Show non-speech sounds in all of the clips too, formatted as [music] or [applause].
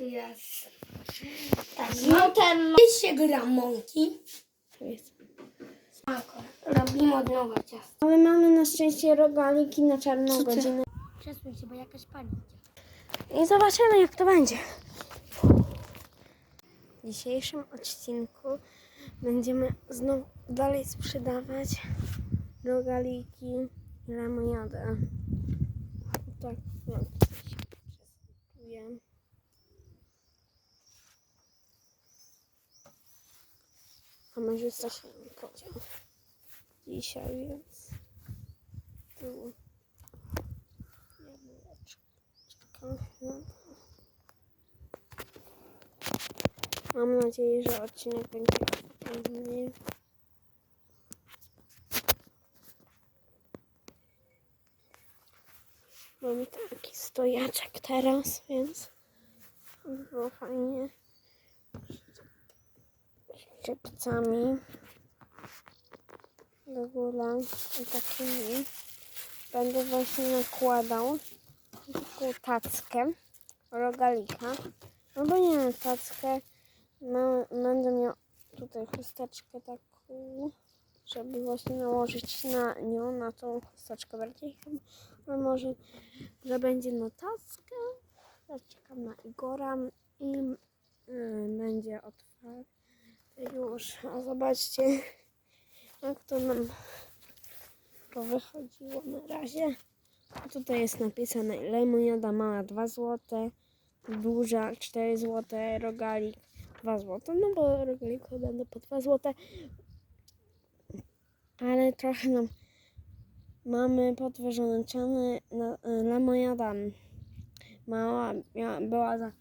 tu jest. Tak, No ten... Się gra mąki. Jest. Robimy od nowa ciasto. Ale mamy na szczęście rogaliki na czarną godzinę. Przesuń się, bo jakaś pani idzie. I zobaczymy jak to będzie. W dzisiejszym odcinku będziemy znowu dalej sprzedawać rogaliki i lemoniadę. Tak, no, się przesypuję. Kamerzysta się nie podział dzisiaj, więc. No. Mam nadzieję, że odcinek będzie fajny. Mamy taki stojaczek teraz, więc by było fajnie. Szczypcami do góry i takimi będę właśnie nakładał taką tackę rogalika. Albo nie wiem, tackę. Będę miał tutaj chusteczkę taką, żeby właśnie nałożyć na nią, na tą chusteczkę bardziej. Ale może, że będzie na tackę. Teraz czekam na Igora i y, będzie otwarte już. A zobaczcie, jak to nam to wychodziło na razie. Tutaj jest napisane lemoniada mała 2 zł, duża 4 zł, rogalik 2 zł. No bo rogalik będą po 2 zł. Ale trochę nam mamy podwyższone ceny. Na- Lemoniada mała była za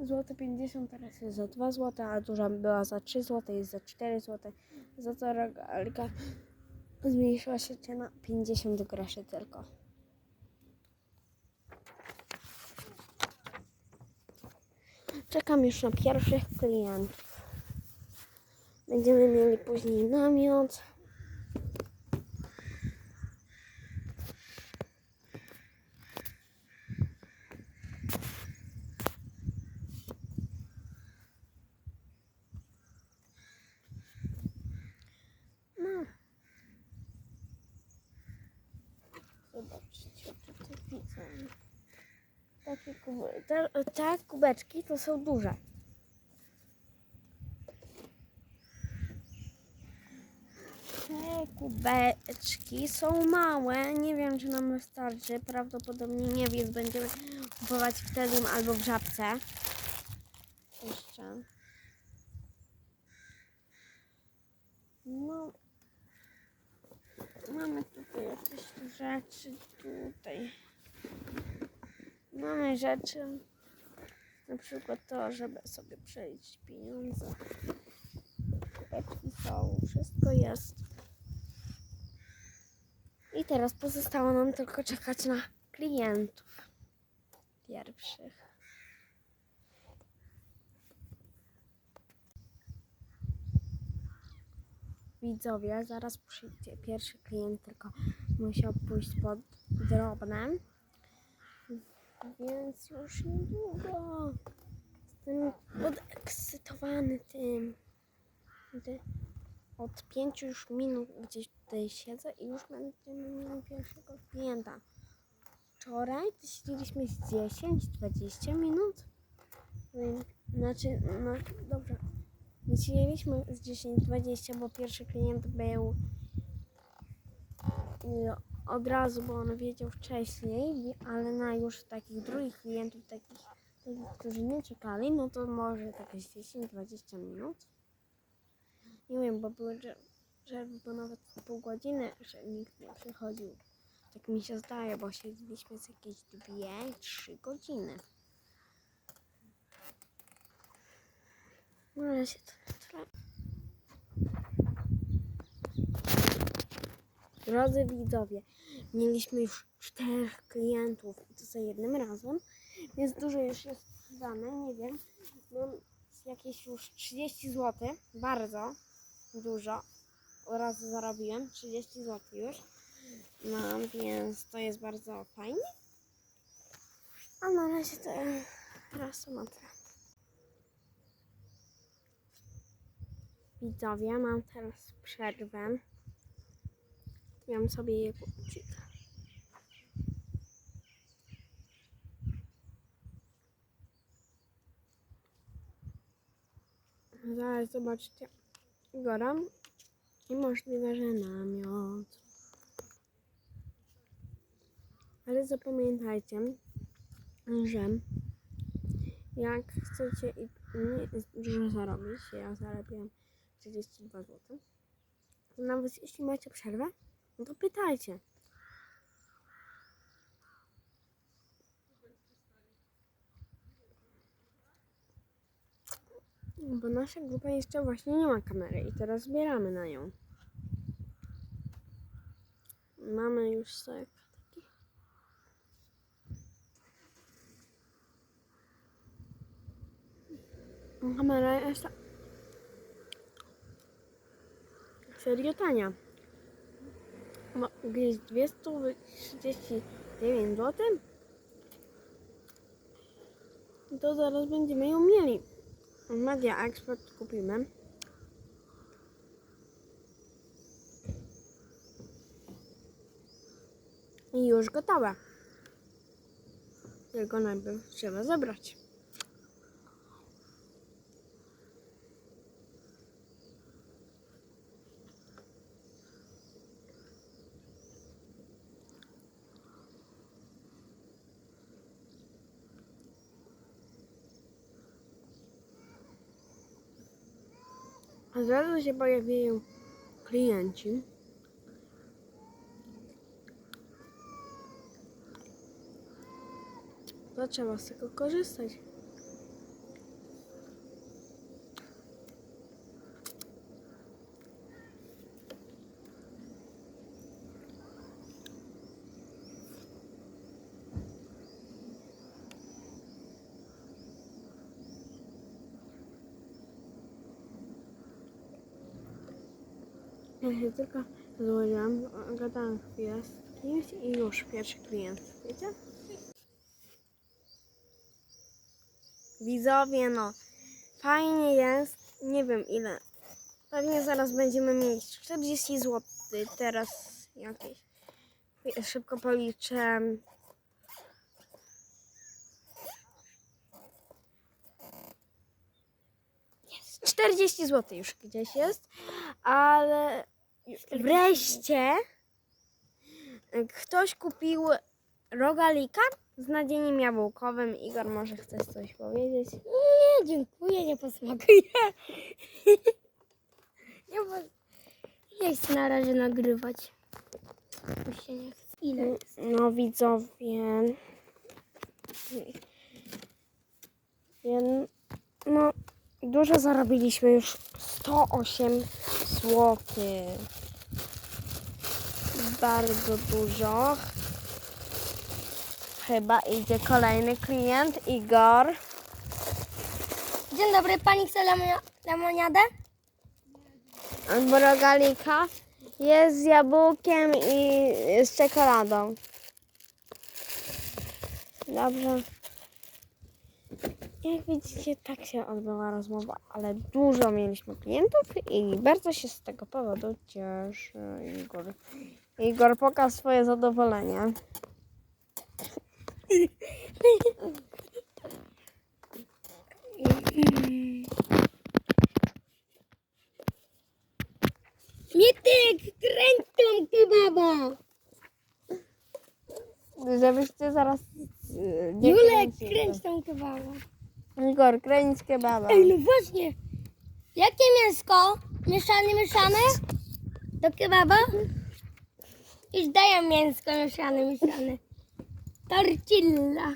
złote 50, teraz jest za 2 zł, a duża była za 3 zł, jest za 4 zł. Za to rogalika zmniejszyła się cena 50 groszy tylko. Czekam już na pierwszych klientów. Będziemy mieli później namiot. No. Zobaczcie, tutaj widzę. Takie kube- te, te kubeczki to są duże. Te kubeczki są małe. Nie wiem, czy nam wystarczy. Prawdopodobnie nie, więc będziemy kupować w Telim albo w Żabce. Jeszcze. No. Mamy tutaj jakieś rzeczy. Tutaj. Mamy rzeczy, na przykład to, żeby sobie przejść pieniądze. Kubeczki są, wszystko jest. I teraz pozostało nam tylko czekać na klientów pierwszych. Widzowie, zaraz przyjdzie pierwszy klient, tylko musiał pójść pod drobne. Więc już niedługo. Jestem podekscytowany tym. Od pięciu już minut gdzieś tutaj siedzę i już będziemy mieli pierwszego klienta. Wczoraj siedzieliśmy z 10-20 minut. Znaczy, no dobrze. Siedzieliśmy z 10-20, bo pierwszy klient był y, od razu, bo on wiedział wcześniej, ale na już takich drugich klientów, takich, takich którzy nie czekali, no to może z 10-20 minut. Nie wiem, bo były przerwy, bo nawet pół godziny, że nikt nie przychodził. Tak mi się zdaje, bo siedzieliśmy z jakieś 2-3 godziny. No ale się to. Drodzy widzowie, mieliśmy już czterech klientów i to za jednym razem, więc dużo już jest dane, nie wiem. Mam jakieś już 30 zł, bardzo dużo oraz zarobiłem 30 zł już. No, więc to jest bardzo fajnie. A na razie to raz Sumatra. Widzowie, mam teraz przerwę. Jem sobie jogurcik. Zaraz zobaczcie Igora i możliwe, że namiot. Ale zapamiętajcie, że jak chcecie i dużo zarobić, ja zarabiam 32 zł, to nawet jeśli macie przerwę, to pytajcie. Bo nasza grupa jeszcze właśnie nie ma kamery i teraz zbieramy na nią. Mamy już tak. Kamera jest serio tania. Ma gdzieś 239 zł. To zaraz będziemy ją mieli. Media Expert kupimy. I już gotowe. Tylko najpierw trzeba zebrać. A zaraz się pojawiają klienci. To trzeba z tego korzystać. Ja się tylko złożyłam, gadałam chwilę z kimś i już pierwszy klient, wiecie? Widzowie, no, fajnie jest, nie wiem ile. Pewnie zaraz będziemy mieć 40 zł, teraz jakieś. Szybko policzę. 40 zł już gdzieś jest, ale wreszcie ktoś kupił rogalika z nadzieniem jabłkowym. Igor, może chcesz coś powiedzieć? Nie, dziękuję, nie posmakuję. [laughs] Nie, bo... nie chcę na razie nagrywać. Się nie chce. Ile jest? No widzowie. Jen- No, dużo zarobiliśmy już 108 zł. Bardzo dużo. Chyba idzie kolejny klient, Igor. Dzień dobry, pani chce lemonia- lemoniadę? Albo rogalika. Jest z jabłkiem i z czekoladą. Dobrze. Jak widzicie, tak się odbyła rozmowa, ale dużo mieliśmy klientów i bardzo się z tego powodu cieszy Igor. Igor, pokaż swoje zadowolenie. Mityk, kręć tą kebaba! Żebyście zaraz... e, nie Julek, kręć tą kebaba. Igor, kręć kebaba. Ej, no właśnie. Jakie mięsko? Mieszane, mieszane? Do kebaba? Już daję mięsko mieszane, mieszane. Tortilla.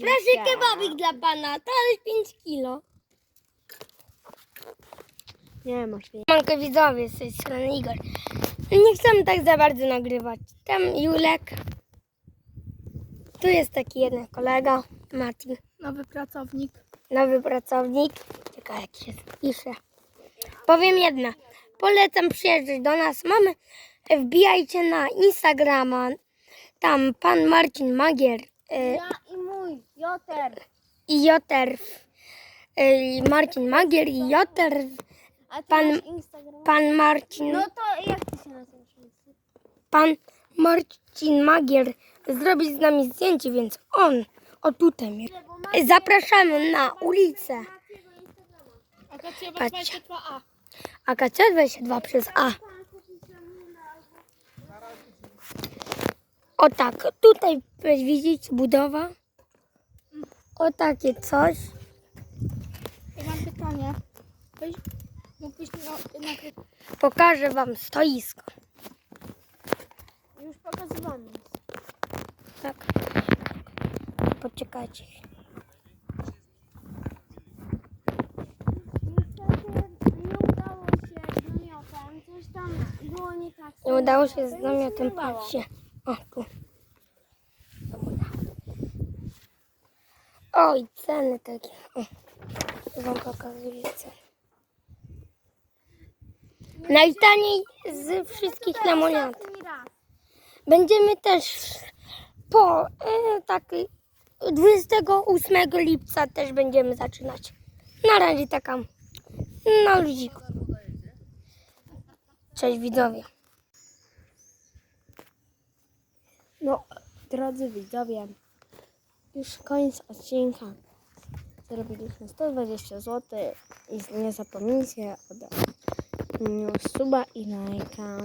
Proszę kebabik dla pana. To jest 5 kilo. Nie masz nie. Manko widzowie z tej strony Igor. Nie chcę tak za bardzo nagrywać. Tam Julek. Tu jest taki jeden kolega, Mati. Nowy pracownik. Nowy pracownik. Czekaj, jak się pisze. Powiem jedno. Polecam przyjeżdżać do nas. Mamy, wbijajcie na Instagrama. Tam pan Marcin Magier e, Ja i mój, Joter. i Joterf. y, Marcin Magier i Joter. A ty Pan- masz Instagram? Pan Marcin, No to jak ty się nazywasz? pan Marcin Magier zrobi z nami zdjęcie, więc on, o tutaj mnie. Zapraszamy na ulicę. Akacja Patrzcie. 22A. Akacja 22 przez A. O tak, tutaj widzicie budowa. O takie coś. Ja mam pytanie. Mógłbyś na. Pokażę wam stoisko. Już pokazywany. Tak. Poczekajcie. Nie udało się z namiotem. Tak. Patrzcie. O, tu. Oj, ceny takie. O, wam pokazuję ceny. Najtaniej z wszystkich lemoniad. Ostatni raz. Będziemy też po e, tak 28 lipca też będziemy zaczynać. Na razie taka na ludziku. Cześć widzowie. No, drodzy widzowie, już koniec odcinka. Zrobiliśmy 120 zł i nie zapomnijcie o suba i lajka.